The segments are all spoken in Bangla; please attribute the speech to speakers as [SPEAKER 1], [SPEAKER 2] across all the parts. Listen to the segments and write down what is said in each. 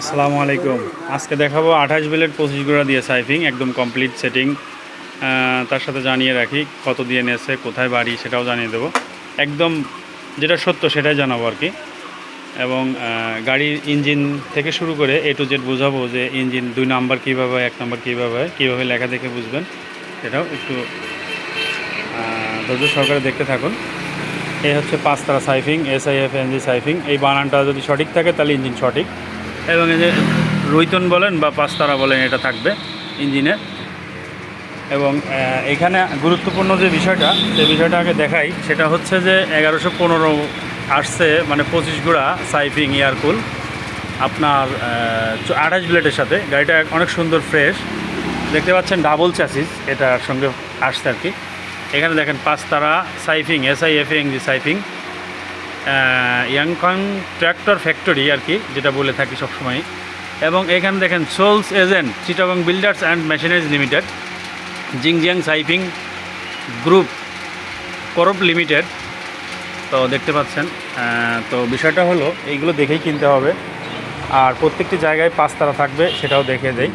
[SPEAKER 1] আসসালামু আলাইকুম। আজকে দেখাবো আঠাশ বিলের পঁচিশ গোড়া দিয়ে সাইফিং, একদম কমপ্লিট সেটিং। তার সাথে জানিয়ে রাখি কত দিয়ে নিয়েছে, কোথায় বাড়ি সেটাও জানিয়ে দেবো। একদম যেটা সত্য সেটাই জানাব আর কি। এবং গাড়ির ইঞ্জিন থেকে শুরু করে এ টু জেড বোঝাবো যে ইঞ্জিন দুই নাম্বার কীভাবে হয়, এক নাম্বার কীভাবে হয়, কীভাবে লেখা দেখে বুঝবেন। সেটাও একটু ধৈর্য সহকারে দেখতে থাকুন। এই হচ্ছে পাঁচতারা সাইফিং এসআইএফ এনজি সাইফিং। এই বানানটা যদি সঠিক থাকে তাহলে ইঞ্জিন সঠিক। এবং এই যে রৈতন বলেন বা পাঁচতারা বলেন, এটা থাকবে ইঞ্জিনে এবং এখানে গুরুত্বপূর্ণ যে বিষয়টা, সেই বিষয়টা আগে দেখাই। সেটা হচ্ছে যে এগারোশো পনেরো আসছে মানে পঁচিশ গোড়া সাইফিং এয়ারকুল আপনার আঠাশ ব্লেডের সাথে। গাড়িটা অনেক সুন্দর, ফ্রেশ। দেখতে পাচ্ছেন ডাবল চ্যাসিস, এটার সঙ্গে আসছে আর কি। এখানে দেখেন পাঁচতারা সাইফিং, এসআই এফ এনজি সাইফিং। ইয়াংকং ট্র্যাক্টর ফ্যাক্টরি আর কি, যেটা বলে থাকি সবসময় এবং এখানে দেখেন sole's agent Chittagong builders and machineries limited Xinjiang সাইফিং group corp limited তো দেখতে পাচ্ছেন তো বিষয়টা হলো, এইগুলো দেখেই কিনতে হবে। আর প্রত্যেকটি জায়গায় পাঁচ তারা থাকবে, সেটাও দেখে দেই।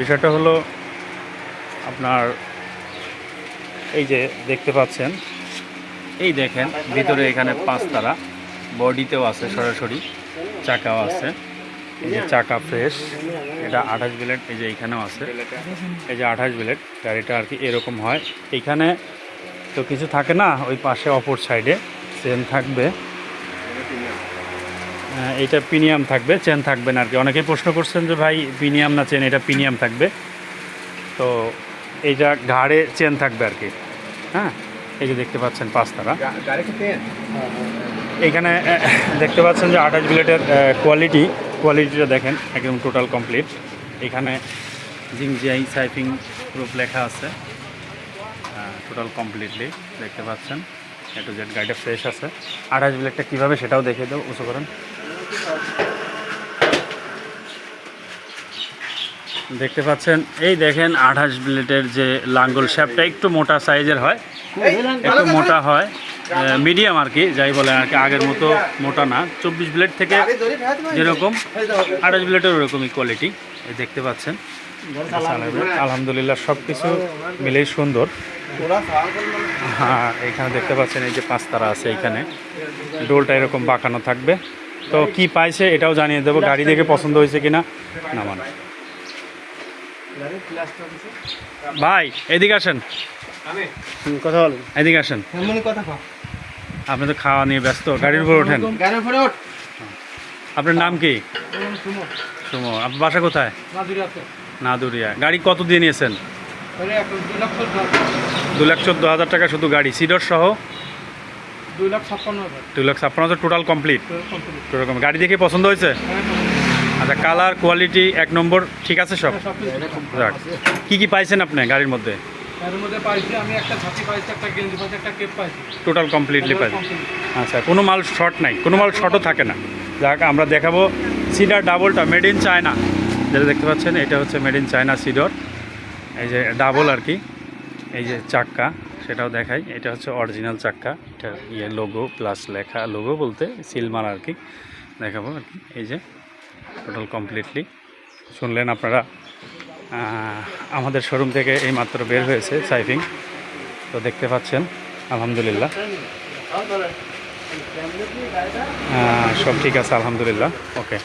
[SPEAKER 1] বিষয়টা হলো, আপনার এই যে দেখতে পাচ্ছেন এই দেখেন ভিতরে এখানে পাঁচতারা বডিতেও আছে সরাসরি চাকাও আছে। এই যে চাকা ফ্রেশ এটা আঠাশ বিলেট এই যে এইখানেও আছে। এই যে আঠাশ বিলেট গাড়িটা আর কি এরকম হয়। এইখানে তো কিছু থাকে না ওই পাশে অপর সাইডে চেন থাকবে। আহ, এটা প্রিমিয়াম থাকবে চেন থাকবে না আর কি। অনেকেই প্রশ্ন করছেন যে ভাই প্রিমিয়াম না চেন এটা প্রিমিয়াম থাকবে। তো এইটা ঘাড়ে চেন থাকবে আর কি। হ্যাঁ? এই যে দেখতে পাচ্ছেন পাঁচতারা এখানে দেখতে পাচ্ছেন যে আঠাশ বিলেটের কোয়ালিটি কোয়ালিটিটা দেখেন একদম টোটাল কমপ্লিট এখানে জিংজিআই সাইফিং গ্রুপ লেখা আছে। টোটাল কমপ্লিটলি দেখতে পাচ্ছেন। এ টু জেড গাড়িটা ফ্রেশ আছে। আঠাশ বিলেটটা কীভাবে সেটাও দেখিয়ে দেবো উঁচু করেন। দেখতে পাচ্ছেন এই দেখেন আঠাশ ব্লেডের যে লাঙ্গল শ্যাপটা একটু মোটা সাইজের হয়। একটু মোটা হয়। মিডিয়াম আর কি যাই বলে আর কি আগের মতো মোটা না। চব্বিশ ব্লেড থেকে যেরকম আঠাশ ব্লেডের ওরকমই কোয়ালিটি দেখতে পাচ্ছেন। আলহামদুলিল্লাহ সব কিছু মিলেই সুন্দর। হ্যাঁ এখানে দেখতে পাচ্ছেন এই যে পাঁচতারা আছে এখানে। ডোলটা এরকম বাঁকানো থাকবে। তো কি পাইছে এটাও জানিয়ে দেবো গাড়ি দেখে পছন্দ হয়েছে কিনা। না মানে ভাই এদিকে আসেন।
[SPEAKER 2] কথা বলেন।
[SPEAKER 1] এদিকে আসেন। আপনি তো খাওয়া নিয়ে ব্যস্ত গাড়ির উপর ওঠেন। আপনার নাম কি? সুমো আপনার বাসা কোথায়? নাদুরিয়া গাড়ি কত দিয়ে নিয়েছেন? দু লাখ চোদ্দ হাজার। টাকা শুধু গাড়ি। সিডর সহ?
[SPEAKER 2] দুই লাখ ছাপ্পান্ন হাজার।
[SPEAKER 1] দু লাখ ছাপ্পান্ন হাজার টোটাল কমপ্লিট এরকম গাড়ি দেখে পছন্দ হয়েছে? আচ্ছা কালার কোয়ালিটি এক নম্বর ঠিক আছে সব?
[SPEAKER 2] কিছু
[SPEAKER 1] যাক। কী কী পাইছেন আপনি গাড়ির মধ্যে?
[SPEAKER 2] এর মধ্যে পাইছি আমি একটা ছাতি পাইছি একটা গেঞ্জি পাইছি একটা কেপ পাইছি।
[SPEAKER 1] Total completely
[SPEAKER 2] Complete।
[SPEAKER 1] আচ্ছা কোনো মাল শর্ট নাই কোনো মাল শর্টও থাকে না। যাক আমরা দেখাবো সিডার ডাবলটা মেড ইন চায়না যেটা দেখতে পাচ্ছেন এটা হচ্ছে মেড ইন চায়না সিডর এই যে ডাবল আর কি এই যে চাক্কা সেটাও দেখাই। এটা হচ্ছে অরিজিনাল চাক্কা এটা ইয়ে লোগো প্লাস লেখা লোগো বলতে সিল মারা আর কি। দেখাবো আর কি এই যে টোটাল কমপ্লিটলি শুনলেন আপনারা? আমাদের শোরুম থেকে এই মাত্র বের হয়েছে সাইফিং। তো দেখতে পাচ্ছেন, আলহামদুলিল্লাহ। সব ঠিক আছে, আলহামদুলিল্লাহ। ওকে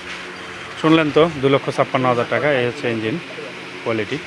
[SPEAKER 1] শুনলেন তো, দু লক্ষ ছাপ্পান্ন হাজার টাকা, এই হচ্ছে ইঞ্জিন কোয়ালিটি